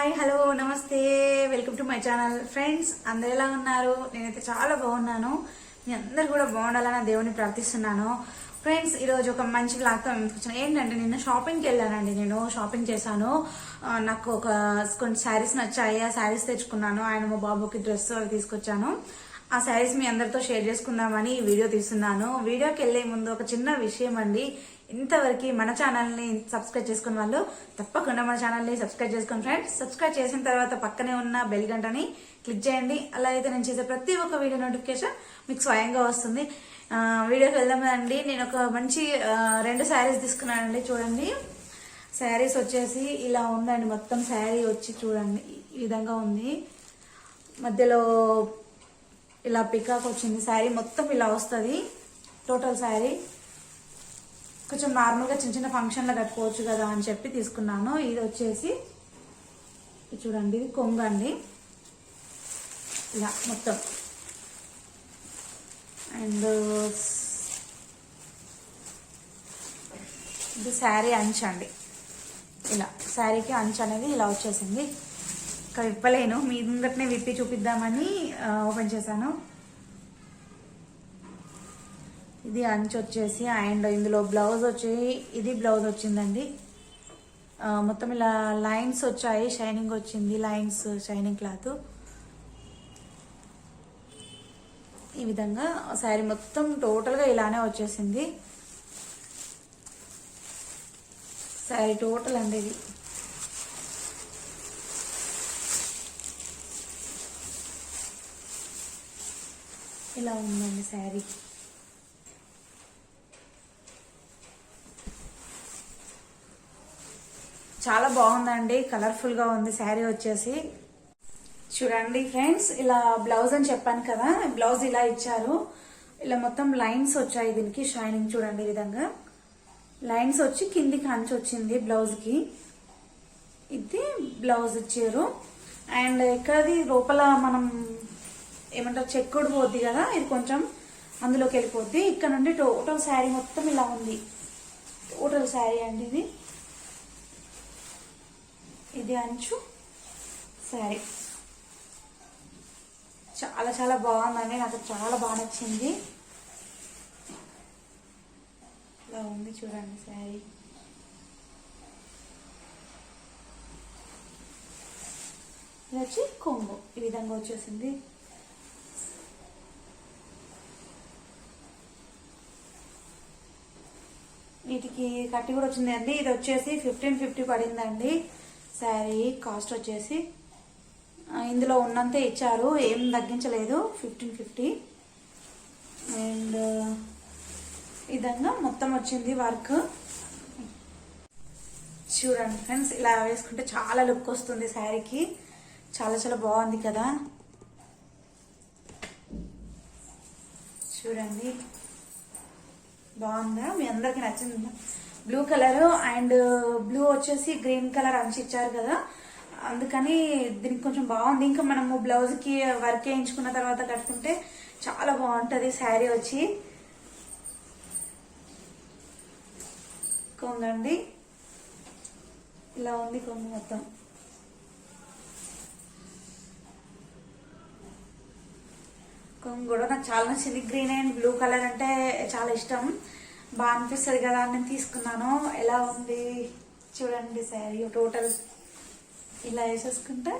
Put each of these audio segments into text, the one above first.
Hi hello నమస్తే. Welcome to my channel. Friends అందరు ఎలా ఉన్నారు? నేనైతే చాలా బాగున్నాను. మీ అందరు కూడా బాగుండాలని దేవుని ప్రార్థిస్తున్నాను. ఫ్రెండ్స్ ఈరోజు ఒక మంచి బ్లాగ్తో వచ్చాను ఏంటంటే నిన్న షాపింగ్కి వెళ్ళానండి నేను. షాపింగ్ చేశాను. నాకు ఒక కొన్ని శారీస్ నచ్చాయి. ఆ శారీస్ తెచ్చుకున్నాను. ఆయన మా బాబుకి డ్రెస్ అవి తీసుకొచ్చాను. ఆ శారీస్ మీ అందరితో షేర్ చేసుకుందామని ఈ వీడియో తీస్తున్నాను. వీడియోకి వెళ్ళే ముందు ఒక చిన్న విషయం అండి. ఇంతవరకు మన ఛానల్ని సబ్స్క్రైబ్ చేసుకున్న వాళ్ళు తప్పకుండా మన ఛానల్ని సబ్స్క్రైబ్ చేసుకోండి ఫ్రెండ్స్. సబ్స్క్రైబ్ చేసిన తర్వాత పక్కనే ఉన్న బెల్ గంటని క్లిక్ చేయండి. అలా అయితే నేను చేసే ప్రతి ఒక్క వీడియో నోటిఫికేషన్ మీకు స్వయంగా వస్తుంది. వీడియోకి వెళ్దామండి నేను ఒక మంచి రెండు శారీస్ తీసుకున్నానండి. చూడండి. శారీస్ వచ్చేసి ఇలా ఉందండి. మొత్తం శారీ వచ్చి చూడండి. ఈ విధంగా ఉంది. మధ్యలో ఇలా పికాక్ వచ్చింది. శారీ మొత్తం ఇలా వస్తుంది. టోటల్ శారీ. కొంచెం నార్మల్గా చిన్న చిన్న ఫంక్షన్లో కట్టుకోవచ్చు కదా అని చెప్పి తీసుకున్నాను. ఇది వచ్చేసి చూడండి ఇది కొంగు అండి. ఇలా మొత్తం. అండ్ ఇది శారీ అంచు అండి. ఇలా శారీకి అంచు అనేది ఇలా వచ్చేసింది. ఇంకా విప్పలేను. మీ ముంగట్నే విప్పి చూపిద్దామని ఓపెన్ చేశాను. ఇది అంచు వచ్చేసి అండ్ ఇందులో బ్లౌజ్ వచ్చి ఇది బ్లౌజ్ వచ్చిందండి. మొత్తం ఇలా లైన్స్ వచ్చాయి షైనింగ్ వచ్చింది లైన్స్ షైనింగ్ క్లాత్. ఈ విధంగా శారీ మొత్తం టోటల్గా ఇలానే వచ్చేసింది. శారీ టోటల్ అండి ఇది. ఇలా ఉందండి శారీ. చాలా బాగుందండి. కలర్ఫుల్గా ఉంది శారీ వచ్చేసి. చూడండి ఫ్రెండ్స్ ఇలా బ్లౌజ్ అని చెప్పాను కదా బ్లౌజ్ ఇలా ఇచ్చారు. ఇలా మొత్తం లైన్స్ వచ్చాయి దీనికి షైనింగ్ చూడండి ఈ విధంగా. లైన్స్ వచ్చి కిందికి అంచు వచ్చింది బ్లౌజ్కి ఇది బ్లౌజ్ ఇచ్చారు. అండ్ ఇక్కడది లోపల మనం ఏమంటారు చెక్కుడు పోద్ది కదా ఇది కొంచెం అందులోకి వెళ్ళిపోద్ది. ఇక్కడ నుండి టోటల్ శారీ మొత్తం ఇలా ఉంది. టోటల్ శారీ అండి ఇది. ఇది అంచు. శారీ చాలా చాలా బాగుందండి. నాకు చాలా బాగా నచ్చింది. ఇలా ఉంది చూడండి శారీ. ఇది వచ్చి కొంగు. ఈ విధంగా వచ్చేసింది. వీటికి కట్టి కూడా వచ్చింది అండి ఇది వచ్చేసి ఫిఫ్టీన్ ఫిఫ్టీ పడిందండి. శారీ కాస్ట్ వచ్చేసి ఇందులో ఉన్నంతే ఇచ్చారు. ఏం తగ్గించలేదు. ఫిఫ్టీన్ ఫిఫ్టీ అండ్ విధంగా మొత్తం వచ్చింది వర్క్. చూడండి ఫ్రెండ్స్ ఇలా వేసుకుంటే చాలా లుక్ వస్తుంది శారీకి. చాలా చాలా బాగుంది కదా. చూడండి. బాగుందా? మీ అందరికి నచ్చిందా? బ్లూ కలర్ అండ్ బ్లూ వచ్చేసి గ్రీన్ కలర్ అంచి ఇచ్చారు కదా. అందుకని దీనికి కొంచెం బాగుంది. ఇంకా మనము బ్లౌజ్కి వర్క్ వేయించుకున్న తర్వాత కట్టుకుంటే చాలా బాగుంటది శారీ వచ్చి. కొంగండి ఇలా ఉంది కొంగు మొత్తం. కొంగు కూడా నాకు చాలా నచ్చింది. గ్రీన్ అండ్ బ్లూ కలర్ అంటే చాలా ఇష్టం. బాగా అనిపిస్తుంది కదా అని నేను తీసుకున్నాను. ఎలా ఉంది? చూడండి శారీ టోటల్ ఇలా వేసేసుకుంటే.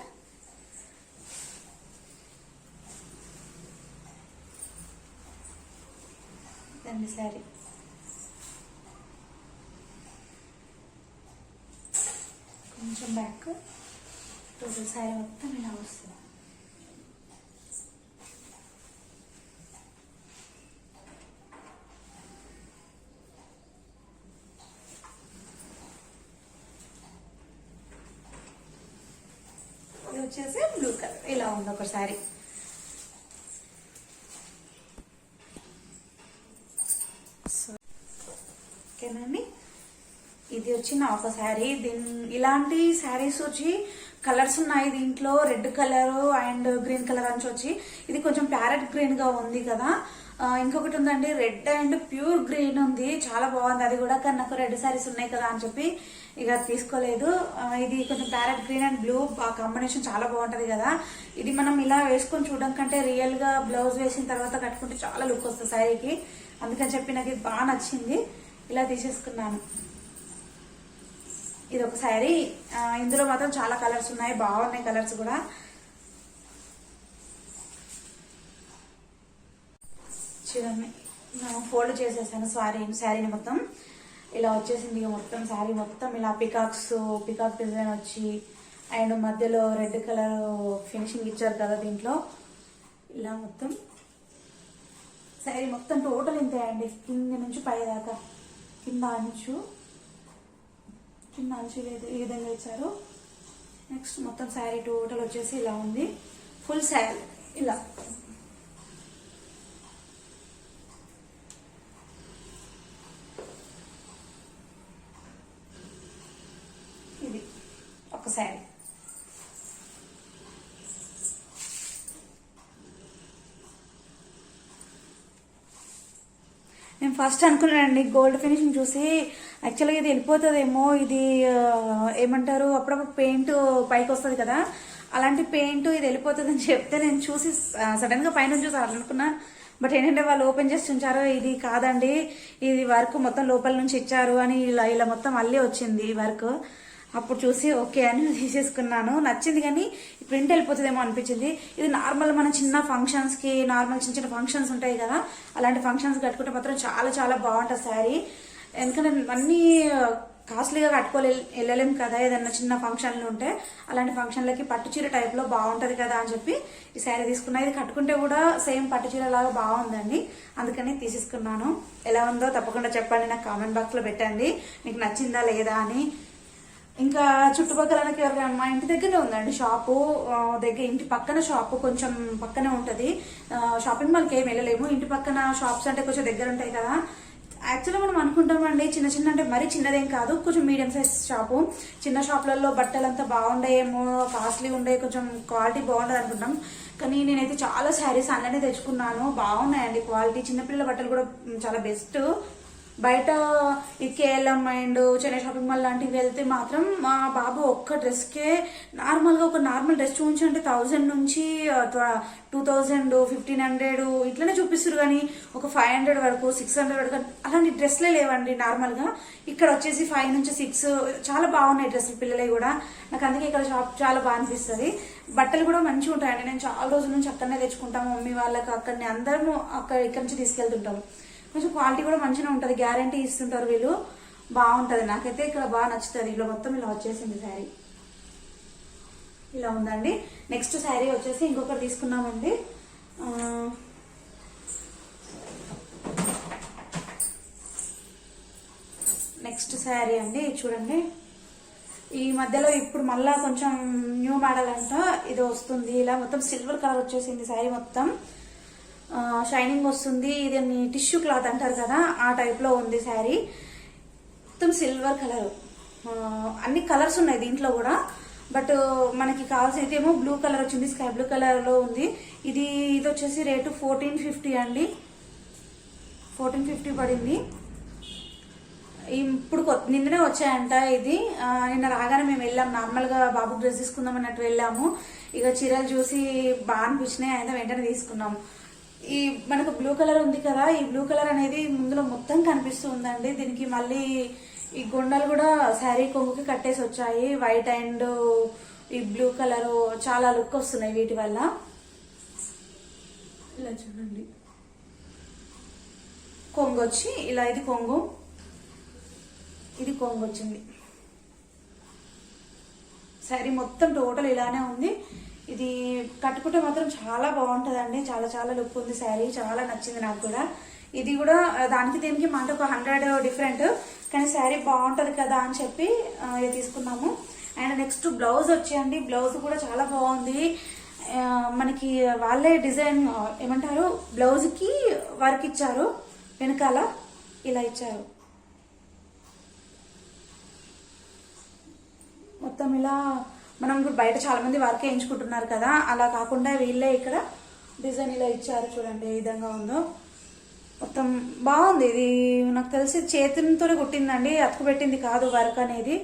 అండి శారీ కొంచెం బ్యాక్. టోటల్ శారీ మొత్తం ఇలా వస్తుంది ఇది వచ్చేసి బ్లూ కలర్ ఒకసారి శారీ సో ఓకేనండి ఇది వచ్చి నా ఒక శారీ దీని ఇలాంటి శారీస్ వచ్చి కలర్స్ ఉన్నాయి దీంట్లో. Red colour and green colour అని వచ్చి. ఇది కొంచెం ప్యారెట్ గ్రీన్గా ఉంది కదా. ఇంకొకటి ఉందండి రెడ్ అండ్ ప్యూర్ గ్రీన్ ఉంది. చాలా బాగుంది. అది కూడా నాకు రెడ్ శారీస్ ఉన్నాయి కదా అని చెప్పి ఇక తీసుకోలేదు. ఇది కొంచెం parrot green and blue combination చాలా బాగుంటుంది కదా. ఇది మనం ఇలా వేసుకొని చూడడం కంటే రియల్గా బ్లౌజ్ వేసిన తర్వాత కట్టుకుంటే చాలా లుక్ వస్తుంది శారీకి. అందుకని చెప్పి నాకు ఇది బాగా నచ్చింది. ఇలా తీసేసుకున్నాను. ఇది ఒక శారీ. ఇందులో మాత్రం చాలా కలర్స్ ఉన్నాయి. బాగున్నాయి కలర్స్ కూడా. చూడండి. ఫోల్డ్ చేసేసాను సారీ శారీని మొత్తం. ఇలా వచ్చేసింది ఇక మొత్తం శారీ మొత్తం ఇలా పికాక్స్ పికాక్ డిజైన్ వచ్చి అండ్ మధ్యలో రెడ్ కలర్ ఫినిషింగ్ ఇచ్చారు కదా దీంట్లో. ఇలా మొత్తం శారీ మొత్తం టోటల్ ఇంతే అండి. కింద నుంచి పై దాకా. కింద అంచు కింద అంచు లేదు ఈ విధంగా ఇచ్చారు. నెక్స్ట్ మొత్తం శారీ టోటల్ వచ్చేసి ఇలా ఉంది. ఫుల్ శారీ ఇలా ఇది ఒక శారీ నేను ఫస్ట్ అనుకున్నానండి గోల్డ్ ఫినిషింగ్ చూసి యాక్చువల్గా ఇది వెళ్ళిపోతుందేమో ఇది ఏమంటారు అప్పుడప్పుడు పెయింట్ పైకి వస్తుంది కదా అలాంటి పెయింట్ ఇది వెళ్ళిపోతుంది అని చెప్తే నేను చూసి సడన్గా పైన చూసి అనుకున్నాను బట్ ఏంటంటే వాళ్ళు ఓపెన్ చేసి ఉంచారు ఇది కాదండి ఇది వర్క్ మొత్తం లోపల నుంచి ఇచ్చారు అని ఇలా ఇలా మొత్తం మళ్ళీ వచ్చింది వర్క్. అప్పుడు చూసి ఓకే అని తీసేసుకున్నాను. నచ్చింది కానీ ప్రింట్ వెళ్ళిపోతుందేమో అనిపించింది. ఇది నార్మల్ మన చిన్న ఫంక్షన్స్కి నార్మల్ చిన్న చిన్న ఫంక్షన్స్ ఉంటాయి కదా అలాంటి ఫంక్షన్స్ కట్టుకుంటే మాత్రం చాలా చాలా బాగుంటుంది శారీ. ఎందుకంటే అన్నీ కాస్ట్లీగా కట్టుకోలే వెళ్ళలేం కదా ఏదన్నా చిన్న ఫంక్షన్లు ఉంటే. అలాంటి ఫంక్షన్లకి పట్టు చీర బాగుంటుంది కదా అని చెప్పి ఈ శారీ తీసుకున్నా. ఇది కట్టుకుంటే కూడా సేమ్ పట్టు చీర లాగా బాగుందండి. అందుకని తీసేసుకున్నాను. ఎలా ఉందో తప్పకుండా చెప్పండి నాకు కామెంట్ బాక్స్లో పెట్టండి. మీకు నచ్చిందా లేదా అని ఇంకా చుట్టుపక్కలకి ఎవరైనా మా ఇంటి దగ్గరనే ఉందండి షాపు. దగ్గర ఇంటి పక్కన షాపు కొంచెం పక్కనే ఉంటుంది. షాపింగ్ మాల్కి ఏం వెళ్ళలేము. ఇంటి పక్కన షాప్స్ అంటే కొంచెం దగ్గర ఉంటాయి కదా. యాక్చువల్గా మనం అనుకుంటామండి చిన్న చిన్న అంటే మరీ చిన్నదేం కాదు. కొంచెం మీడియం సైజ్ షాపు. చిన్న షాపులలో బట్టలు అంతా బాగుండేమో కాస్ట్లీ ఉండే కొంచెం క్వాలిటీ బాగుండదు అనుకుంటాం. కానీ నేనైతే చాలా శారీస్ అన్నీ తెచ్చుకున్నాను. బాగున్నాయండి క్వాలిటీ. చిన్నపిల్లల బట్టలు కూడా చాలా బెస్ట్. బయట ఈ KLM and Chennai shopping mall లాంటివి వెళ్తే మాత్రం మా బాబు ఒక్క డ్రెస్కే నార్మల్గా ఒక నార్మల్ డ్రెస్ చూపించంటే థౌజండ్ నుంచి టూ థౌజండ్ ఫిఫ్టీన్ హండ్రెడ్ ఇట్లనే చూపిస్తారు కానీ ఒక ఫైవ్ హండ్రెడ్ వరకు సిక్స్ హండ్రెడ్ వరకు అలాంటి డ్రెస్లే లేవండి నార్మల్గా. ఇక్కడ వచ్చేసి ఫైవ్ నుంచి సిక్స్ చాలా బాగున్నాయి డ్రెస్సులు పిల్లలవి కూడా. నాకు అందుకే ఇక్కడ షాప్ చాలా బాగా అనిపిస్తుంది. బట్టలు కూడా మంచిగా ఉంటాయండి. నేను చాలా రోజుల నుంచి అక్కడనే తెచ్చుకుంటాము మమ్మీ వాళ్ళకి అక్కడనే అందరము అక్కడ ఇక్కడ నుంచి తీసుకెళ్తుంటాము కొంచెం క్వాలిటీ కూడా మంచిగా ఉంటుంది. గ్యారంటీ ఇస్తుంటారు వీళ్ళు. బాగుంటుంది. నాకైతే ఇక్కడ బాగా నచ్చుతుంది. ఇలా మొత్తం ఇలా వచ్చేసింది శారీ. ఇలా ఉందండి. నెక్స్ట్ శారీ వచ్చేసి ఇంకొకటి తీసుకున్నామండి నెక్స్ట్ శారీ అండి. చూడండి. ఈ మధ్యలో ఇప్పుడు మళ్ళా కొంచెం న్యూ మోడల్ అంట. ఇది వస్తుంది. ఇలా మొత్తం సిల్వర్ కలర్ వచ్చేసింది శారీ మొత్తం. షైనింగ్ వస్తుంది. ఇది టిష్యూ క్లాత్ అంటారు కదా ఆ టైప్లో ఉంది శారీ. మొత్తం సిల్వర్ కలర్. అన్ని కలర్స్ ఉన్నాయి దీంట్లో కూడా. బట్ మనకి కావాల్సింది ఏమో బ్లూ కలర్ వచ్చింది స్కై బ్లూ కలర్లో ఉంది. ఇది ఇది వచ్చేసి రేటు ఫోర్టీన్ ఫిఫ్టీ అండి. ఫోర్టీన్ ఫిఫ్టీ పడింది. ఇప్పుడు కొత్త నిన్ననే వచ్చాయంట ఇది. నిన్న రాగానే మేము వెళ్ళాం. నార్మల్గా బాబు డ్రెస్ తీసుకుందాం అన్నట్టు వెళ్ళాము. ఇక చీరలు చూసి బాగా అనిపించినాయి. అయితే వెంటనే తీసుకున్నాం. ఈ మనకు బ్లూ కలర్ ఉంది కదా ఈ బ్లూ కలర్ అనేది ముందులో మొత్తం కనిపిస్తూ ఉందండి దీనికి మళ్ళీ ఈ గుండలు కూడా శారీ కొంగుకి కట్టేసి వచ్చాయి. వైట్ అండ్ ఈ బ్లూ కలర్ చాలా లుక్ వస్తున్నాయి వీటి వల్ల. ఇలా చూడండి. కొంగు వచ్చి ఇలా ఇది కొంగు. ఇది కొంగు వచ్చింది. శారీ మొత్తం టోటల్ ఇలానే ఉంది. ఇది కట్టుకుంటే మాత్రం చాలా బాగుంటుందండి. చాలా చాలా లుక్ ఉంది శారీ. చాలా నచ్చింది నాకు కూడా. ఇది కూడా దానికి దీనికి మాట ఒక హండ్రెడ్ డిఫరెంట్ కానీ శారీ బాగుంటుంది కదా అని చెప్పి ఇది తీసుకున్నాము. అండ్ నెక్స్ట్ బ్లౌజ్ వచ్చేయండి. బ్లౌజ్ కూడా చాలా బాగుంది. మనకి వాళ్ళే డిజైన్ ఏమంటారు? బ్లౌజ్కి వర్క్ ఇచ్చారు. వెనకాల ఇలా ఇచ్చారు. మొత్తం ఇలా మనం ఇప్పుడు బయట చాలా మంది వర్క్ వేయించుకుంటున్నారు కదా అలా కాకుండా వీళ్ళే ఇక్కడ డిజైన్ ఇలా ఇచ్చారు చూడండి ఏ విధంగా ఉందో. మొత్తం బాగుంది. ఇది నాకు తెలిసి చేతులతోనే కుట్టిందండి అతుకు పెట్టింది కాదు వర్క్ అనేది.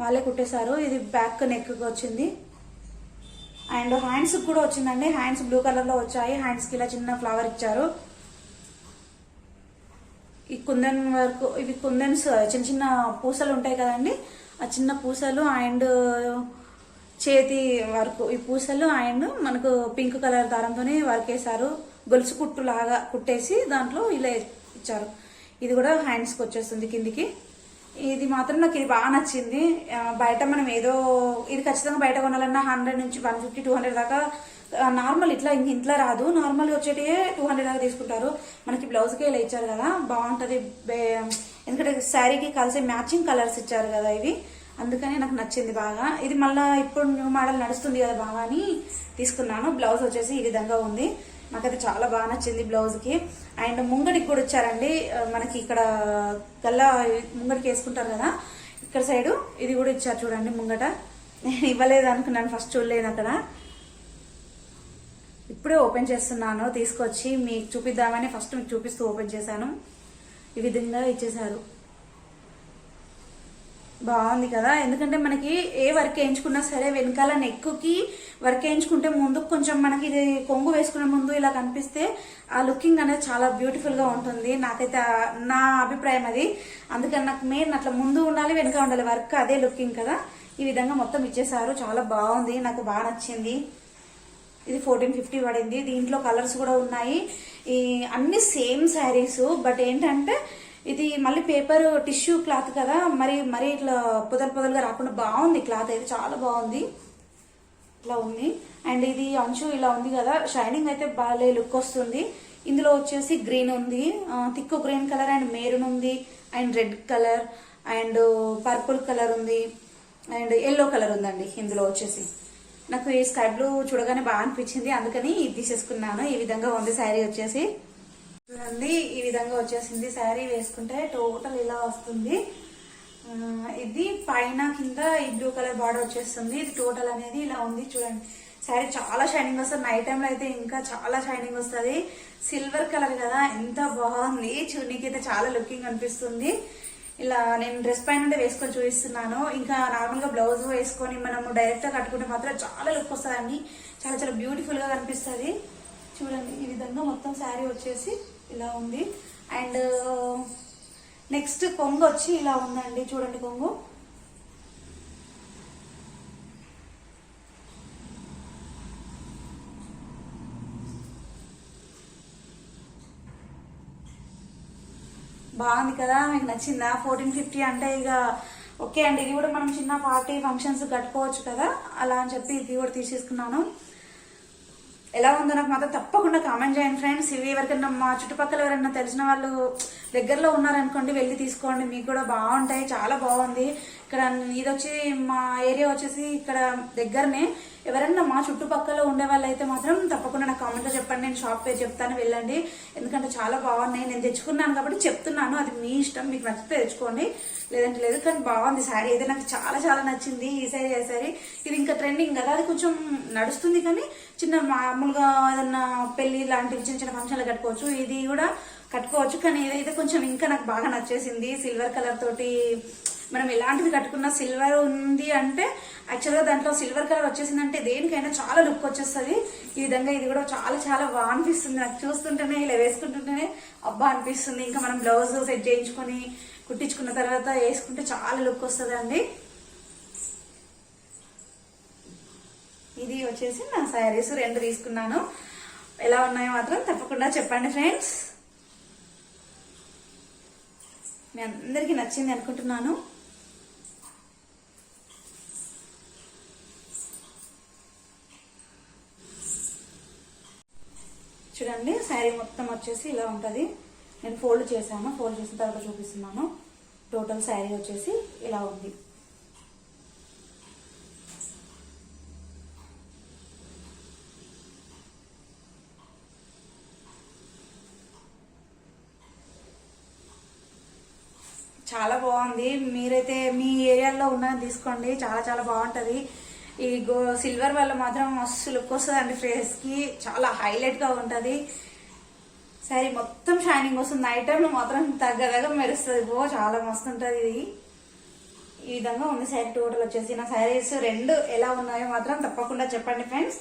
వాళ్ళే కుట్టేశారు. ఇది బ్యాక్ నెక్గా వచ్చింది. అండ్ హ్యాండ్స్ కూడా వచ్చిందండి. హ్యాండ్స్ బ్లూ కలర్లో వచ్చాయి. హ్యాండ్స్కి ఇలా చిన్న ఫ్లవర్ ఇచ్చారు. ఈ కుందన్ వర్క్ ఇవి కుందన్స్ చిన్న చిన్న పూసలు ఉంటాయి కదండి. ఆ చిన్న పూసలు అండ్ చేతి వర్క్ ఈ పూసలు అండ్ మనకు పింక్ కలర్ దారంతోనే వర్క్ వేశారు గొలుసు కుట్టు లాగా కుట్టేసి దాంట్లో ఇలా ఇచ్చారు. ఇది కూడా హ్యాండ్స్కి వచ్చేస్తుంది కిందికి. ఇది మాత్రం నాకు ఇది బాగా నచ్చింది. బయట మనం ఏదో ఇది ఖచ్చితంగా బయట కొనాలన్నా హండ్రెడ్ నుంచి వన్ ఫిఫ్టీ టూ హండ్రెడ్ దాకా నార్మల్ ఇట్లా ఇంక ఇంట్లో రాదు. నార్మల్ వచ్చేటివే టూ హండ్రెడ్ దాకా తీసుకుంటారు. మనకి బ్లౌజ్కి ఇలా ఇచ్చారు కదా. బాగుంటుంది. ఎందుకంటే శారీకి కలిసి మ్యాచింగ్ కలర్స్ ఇచ్చారు కదా ఇవి. అందుకనే నాకు నచ్చింది బాగా. ఇది మళ్ళీ ఇప్పుడు న్యూ మోడల్ నడుస్తుంది కదా బాగా అని తీసుకున్నాను. బ్లౌజ్ వచ్చేసి ఈ విధంగా ఉంది. నాకైతే చాలా బాగా నచ్చింది బ్లౌజ్కి అండ్ ముంగడికి కూడా ఇచ్చారండి మనకి ఇక్కడ గల్లా ముంగడికి వేసుకుంటారు కదా ఇక్కడ సైడు ఇది కూడా ఇచ్చారు చూడండి ముంగట. నేను ఇవ్వలేదు అనుకున్నాను ఫస్ట్ చూడలేదు అక్కడ. ఇప్పుడే ఓపెన్ చేస్తున్నాను తీసుకొచ్చి మీకు చూపిద్దామని ఫస్ట్ మీకు చూపిస్తూ ఓపెన్ చేశాను. ఈ విధంగా ఇచ్చేశారు. బాగుంది కదా. ఎందుకంటే మనకి ఏ వర్క్ వేయించుకున్నా సరే వెనకాల నెక్కుకి వర్క్ వేయించుకుంటే ముందు కొంచెం మనకి ఇది కొంగు వేసుకునే ముందు ఇలా కనిపిస్తే ఆ లుకింగ్ అనేది చాలా బ్యూటిఫుల్గా ఉంటుంది. నాకైతే నా అభిప్రాయం అది. అందుకని నాకు మెయిన్ అట్లా ముందు ఉండాలి వెనక ఉండాలి వర్క్ అదే లుకింగ్ కదా. ఈ విధంగా మొత్తం ఇచ్చేసారు. చాలా బాగుంది. నాకు బాగా నచ్చింది. ఇది ఫోర్టీన్ ఫిఫ్టీ పడింది. దీంట్లో కలర్స్ కూడా ఉన్నాయి. ఈ అన్ని సేమ్ శారీస్ బట్ ఏంటంటే ఇది మళ్ళీ పేపర్ టిష్యూ క్లాత్ కదా మరి మరి ఇట్లా పొదలు పొదలుగా రాకుండా బాగుంది క్లాత్ అయితే చాలా బాగుంది. ఇట్లా ఉంది. అండ్ ఇది అంచు ఇలా ఉంది కదా షైనింగ్ అయితే బాగా లుక్ వస్తుంది. ఇందులో వచ్చేసి గ్రీన్ ఉంది thick green colour and maroon ఉంది and red colour and purple colour ఉంది అండ్ ఎల్లో కలర్ ఉందండి ఇందులో వచ్చేసి. నాకు ఈ స్కై బ్లూ చూడగానే బాగా అనిపించింది అందుకని ఇది తీసేసుకున్నాను ఈ విధంగా ఉంది శారీ వచ్చేసి. చూడండి ఈ విధంగా వచ్చేసింది శారీ వేసుకుంటే టోటల్ ఇలా వస్తుంది. ఇది పైన కింద ఈ బ్లూ కలర్ బార్డర్ వచ్చేస్తుంది. ఇది టోటల్ అనేది ఇలా ఉంది చూడండి. శారీ చాలా షైనింగ్ వస్తుంది. నైట్ టైంలో అయితే ఇంకా చాలా షైనింగ్ వస్తుంది. సిల్వర్ కలర్ కదా ఎంత బాగుంది. చూడనీకి అయితే చాలా లుకింగ్ అనిపిస్తుంది. ఇలా నేను డ్రెస్ పైన నుండి వేసుకొని చూపిస్తున్నాను. ఇంకా నార్మల్గా బ్లౌజ్ వేసుకొని మనము డైరెక్ట్గా కట్టుకుంటే మాత్రం చాలా లుక్ వస్తుందండి. చాలా చాలా బ్యూటిఫుల్గా కనిపిస్తుంది. చూడండి ఈ విధంగా మొత్తం శారీ వచ్చేసి ఇలా ఉంది. అండ్ నెక్స్ట్ కొంగు వచ్చి ఇలా ఉందండి. చూడండి కొంగు. బాగుంది కదా? మీకు నచ్చిందా? ఫోర్టీన్ ఫిఫ్టీ అంటే ఇక ఓకే అండి. ఇది కూడా మనం చిన్న పార్టీ ఫంక్షన్స్ కట్టుకోవచ్చు కదా? అలా అని చెప్పి ఇది కూడా తీసేసుకున్నాను. ఎలా ఉందో నాకు మాత్రం తప్పకుండా కామెంట్ చేయండి ఫ్రెండ్స్ ఇవి ఎవరికైనా మా చుట్టుపక్కల ఎవరైనా తెలిసిన వాళ్ళు దగ్గరలో ఉన్నారనుకోండి వెళ్ళి తీసుకోండి. మీకు కూడా బాగుంటాయి. చాలా బాగుంది. ఇక్కడ ఇది వచ్చి మా ఏరియా వచ్చేసి ఇక్కడ దగ్గరనే. ఎవరైనా మా చుట్టుపక్కల ఉండే వాళ్ళు అయితే మాత్రం తప్పకుండా నాకు కామెంట్లో చెప్పండి. నేను షాప్ పేరు చెప్తాను వెళ్ళండి. ఎందుకంటే చాలా బాగున్నాయి. నేను తెచ్చుకున్నాను కాబట్టి చెప్తున్నాను. అది మీ ఇష్టం. మీకు నచ్చితే తెచ్చుకోండి. లేదంటే లేదు కానీ బాగుంది శారీ అయితే నాకు చాలా చాలా నచ్చింది ఈ శారీ ఆ శారీ ఇది ఇంకా ట్రెండింగ్ కదా. అది కొంచెం నడుస్తుంది కానీ చిన్న మామూలుగా ఏదన్నా పెళ్ళి లాంటివి చిన్న చిన్న ఫంక్షన్లు కట్టుకోవచ్చు. ఇది కూడా కట్టుకోవచ్చు. కానీ ఇదైతే కొంచెం ఇంకా నాకు బాగా నచ్చేసింది సిల్వర్ కలర్ తోటి మనం ఎలాంటిది కట్టుకున్నా సిల్వర్ ఉంది అంటే యాక్చువల్గా దాంట్లో సిల్వర్ కలర్ వచ్చేసిందంటే దేనికైనా చాలా లుక్ వచ్చేస్తుంది. ఈ విధంగా ఇది కూడా చాలా చాలా బాగా అనిపిస్తుంది. నాకు చూస్తుంటేనే ఇలా వేసుకుంటుంటేనే అబ్బా అనిపిస్తుంది. ఇంకా మనం బ్లౌజ్ సెట్ చేయించుకొని కుట్టించుకున్న తర్వాత వేసుకుంటే చాలా లుక్ వస్తుంది అండి ఇది వచ్చేసి నా శారీస్ రెండు తీసుకున్నాను. ఎలా ఉన్నాయో మాత్రం తప్పకుండా చెప్పండి ఫ్రెండ్స్ మీ అందరికీ నచ్చింది అనుకుంటున్నాను. చూడండి శారీ మొత్తం వచ్చేసి ఇలా ఉంటుంది. నేను ఫోల్డ్ చేశాను. ఫోల్డ్ చేసిన తర్వాత చూపిస్తున్నాను. టోటల్ శారీ వచ్చేసి ఇలా ఉంది. చాలా బాగుంది. మీరైతే మీ ఏరియాలో ఉన్నది తీసుకోండి. చాలా చాలా బాగుంటుంది. ఈ గో సిల్వర్ వల్ల మాత్రం మస్తు లుక్ వస్తుంది అండి ఫేస్కి. చాలా హైలైట్గా ఉంటది. సరే మొత్తం షైనింగ్ వస్తుంది. ఐటమ్ మాత్రం తగ్గదగ్గ మెరుస్తుంది. బో చాలా మస్తు ఉంటది ఇది. ఈ విధంగా ఉంది శారీ టోటల్ వచ్చేసి నా శారీస్ రెండు ఎలా ఉన్నాయో మాత్రం తప్పకుండా చెప్పండి ఫ్రెండ్స్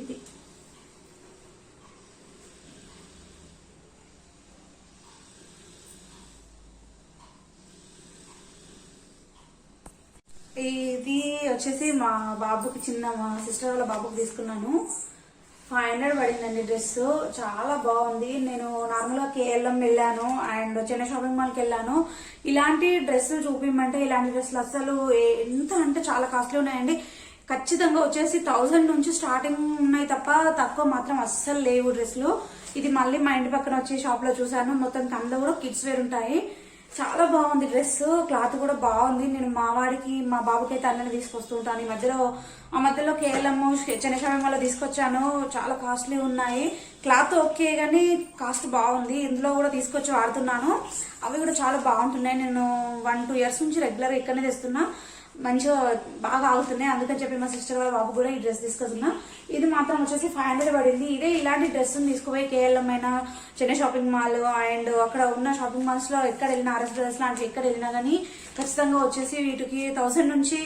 ఇది ఇది వచ్చేసి మా బాబుకి చిన్న మా సిస్టర్ వాళ్ళ బాబుకి తీసుకున్నాను. ఫైవ్ హండ్రెడ్ పడిందండి డ్రెస్. చాలా బాగుంది. నేను నార్మల్గా కేఎల్ఎం వెళ్ళాను అండ్ చెన్నై షాపింగ్ మాల్కి వెళ్ళాను. ఇలాంటి డ్రెస్సులు చూపించమంటే ఇలాంటి డ్రెస్సులు అసలు ఎంత అంటే చాలా కాస్ట్లీ ఉన్నాయండి. ఖచ్చితంగా వచ్చేసి థౌజండ్ నుంచి స్టార్టింగ్ ఉన్నాయి తప్ప తక్కువ మాత్రం అస్సలు లేవు డ్రెస్సులు. ఇది మళ్ళీ మా ఇంటి పక్కన వచ్చి షాప్లో చూశాను. చూసాను మొత్తం కంద కూడా కిడ్స్ వేర్ ఉంటాయి. చాలా బాగుంది డ్రెస్ క్లాత్ కూడా బాగుంది. నేను మా వాడికి మా బాబుకి అయితే అన్నని తీసుకొస్తూ ఉంటాను ఈ మధ్యలో ఆ మధ్యలో కేఎల్ఎం వల్ల తీసుకొచ్చాను. చాలా కాస్ట్లీ ఉన్నాయి. క్లాత్ ఓకే కానీ కాస్ట్ బాగుంది. ఇందులో కూడా తీసుకొచ్చి వాడుతున్నాను. అవి కూడా చాలా బాగుంటున్నాయి. నేను వన్ టూ ఇయర్స్ నుంచి రెగ్యులర్ ఇక్కడనే తెస్తున్నా. మంచిగా బాగా ఆగుతున్నాయి. అందుకని చెప్పి మా సిస్టర్ వాళ్ళ బాబు కూడా ఈ డ్రెస్ తీసుకొస్తున్నా. ఇది మాత్రం వచ్చేసి ఫైవ్ హండ్రెడ్ పడింది. ఇదే ఇలాంటి డ్రెస్ తీసుకుపోయి కేఎల్ఎం అయినా చెన్నై షాపింగ్ మాల్ అండ్ అక్కడ ఉన్న షాపింగ్ మాల్స్లో ఎక్కడ వెళ్ళినా ఆర్ఎస్ డ్రెస్ లాంటివి ఎక్కడ వెళ్ళినా కానీ ఖచ్చితంగా వచ్చేసి వీటికి థౌసండ్ నుంచి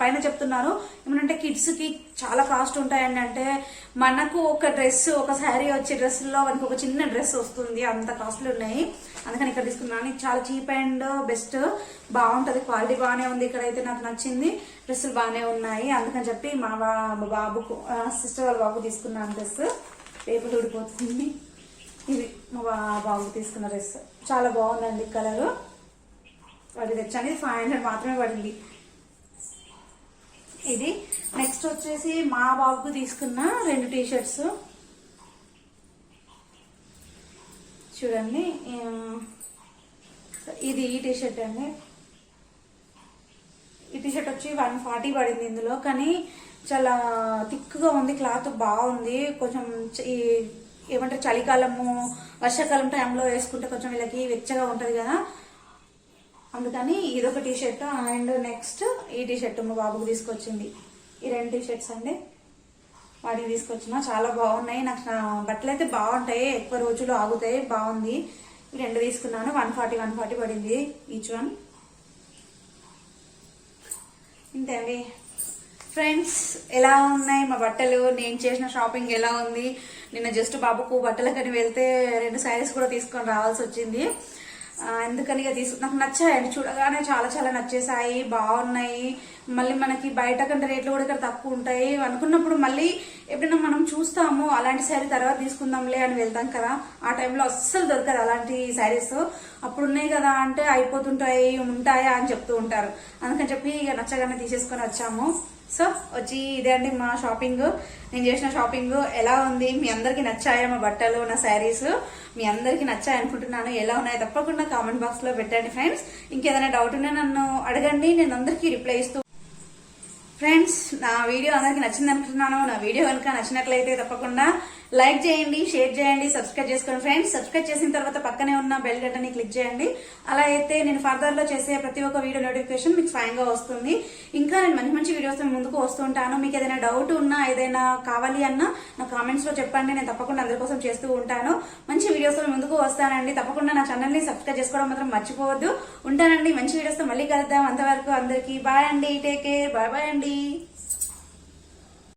పైన చెప్తున్నారు. ఏమంటే కిడ్స్కి చాలా కాస్ట్ ఉంటాయండి. అంటే మనకు ఒక డ్రెస్ ఒక శారీ వచ్చే డ్రెస్లో మనకు ఒక చిన్న డ్రెస్ వస్తుంది. అంత కాస్ట్లు ఉన్నాయి. అందుకని ఇక్కడ తీసుకున్నాను. చాలా చీప్ అండ్ బెస్ట్ బాగుంటది. క్వాలిటీ బాగానే ఉంది. ఇక్కడైతే నాకు నచ్చింది. డ్రెస్సులు బాగానే ఉన్నాయి. అందుకని చెప్పి మా మా బాబుకు సిస్టర్ వాళ్ళ బాబు తీసుకున్నాను డ్రెస్ పేపర్ ఊడిపోతుంది. ఇది మా బాబు బాబుకు తీసుకున్న డ్రెస్. చాలా బాగుందండి కలర్. అది తెచ్చాను. ఇది ఫైవ్ హండ్రెడ్ మాత్రమే పడింది. ఇది నెక్స్ట్ వచ్చేసి మా బాబుకు తీసుకున్న రెండు టీ షర్ట్స్ చూడండి ఇది ఈ టీ షర్ట్ అండి. ఈ టీ షర్ట్ వచ్చి వన్ ఫార్టీ పడింది ఇందులో. కానీ చాలా థిక్గా ఉంది క్లాత్ బాగుంది. కొంచెం ఈ ఏమంటారు చలికాలము వర్షాకాలం టైంలో వేసుకుంటే కొంచెం వీళ్ళకి వెచ్చగా ఉంటుంది కదా. అందుకని ఇదొక టీ షర్ట్ అండ్ నెక్స్ట్ ఈ టీ షర్ట్ మా బాబుకు తీసుకొచ్చింది. ఈ రెండు టీ షర్ట్స్ అండి. వాటికి తీసుకొచ్చిన. చాలా బాగున్నాయి. నాకు బట్టలు అయితే బాగుంటాయి. ఎక్కువ రోజులు ఆగుతాయి. బాగుంది. ఈ రెండు తీసుకున్నాను. వన్ ఫార్టీ వన్ ఫార్టీ పడింది ఈచ్ వన్. ఇంతే అండి ఫ్రెండ్స్ ఎలా ఉన్నాయి? మా బట్టలు నేను చేసిన షాపింగ్ ఎలా ఉంది? నిన్న జస్ట్ బాబుకు బట్టలకని వెళ్తే రెండు శారీస్ కూడా తీసుకొని రావాల్సి వచ్చింది. ఎందుకని ఇక తీసుకు నాకు నచ్చాయండి. చూడగానే చాలా చాలా నచ్చేసాయి బాగున్నాయి. మళ్ళీ మనకి బయట కంటే రేట్లు కూడా ఇక్కడ తక్కువ ఉంటాయి. అనుకున్నప్పుడు మళ్ళీ ఎప్పుడైనా మనం చూస్తాము అలాంటి శారీ తర్వాత తీసుకుందాంలే అని వెళ్తాం కదా. ఆ టైంలో అస్సలు దొరకదు అలాంటి శారీస్ అప్పుడు ఉన్నాయి కదా అంటే అయిపోతుంటాయి ఉంటాయా అని చెప్తూ ఉంటారు. అందుకని చెప్పి ఇక నచ్చగానే తీసేసుకొని వచ్చాము. సో వచ్చి ఇదే అండి మా షాపింగ్. నేను చేసిన షాపింగ్ ఎలా ఉంది? మీ అందరికి నచ్చాయా మా బట్టలు నా శారీస్? మీ అందరికి నచ్చాయి అనుకుంటున్నాను? ఎలా ఉన్నాయో? తప్పకుండా కామెంట్ బాక్స్లో పెట్టండి ఫ్రెండ్స్. ఇంకేదైనా డౌట్ ఉన్నా నన్ను అడగండి. నేను అందరికీ రిప్లై ఇస్తూ ఫ్రెండ్స్ నా వీడియో అందరికి నచ్చింది అనుకుంటున్నాను. నా వీడియో కనుక నచ్చినట్లయితే తప్పకుండా లైక్ చేయండి షేర్ చేయండి సబ్స్క్రైబ్ చేసుకోండి. ఫ్రెండ్స్ సబ్స్క్రైబ్ చేసిన తర్వాత పక్కనే ఉన్న బెల్ బటన్ క్లిక్ చేయండి. అలా అయితే నేను ఫర్దర్లో చేసే ప్రతి ఒక్క వీడియో నోటిఫికేషన్ మీకు స్వయంగా వస్తుంది. ఇంకా నేను మంచి మంచి వీడియోస్ ముందుకు వస్తుంటాను మీకు ఏదైనా డౌట్ ఉన్నా ఏదైనా కావాలి అన్నా నా కామెంట్స్లో చెప్పండి. నేను తప్పకుండా అందరి కోసం చేస్తూ ఉంటాను. మంచి వీడియోస్ ముందుకు వస్తానండి. తప్పకుండా నా ఛానల్ని సబ్స్క్రైబ్ చేసుకోవడం మాత్రం మర్చిపోవద్దు. ఉంటానండి. మంచి వీడియోస్ మళ్ళీ కలుద్దాం. అంతవరకు అందరికీ బాయ్ అండి. Take care. బాయ్ బాయ్ అండి.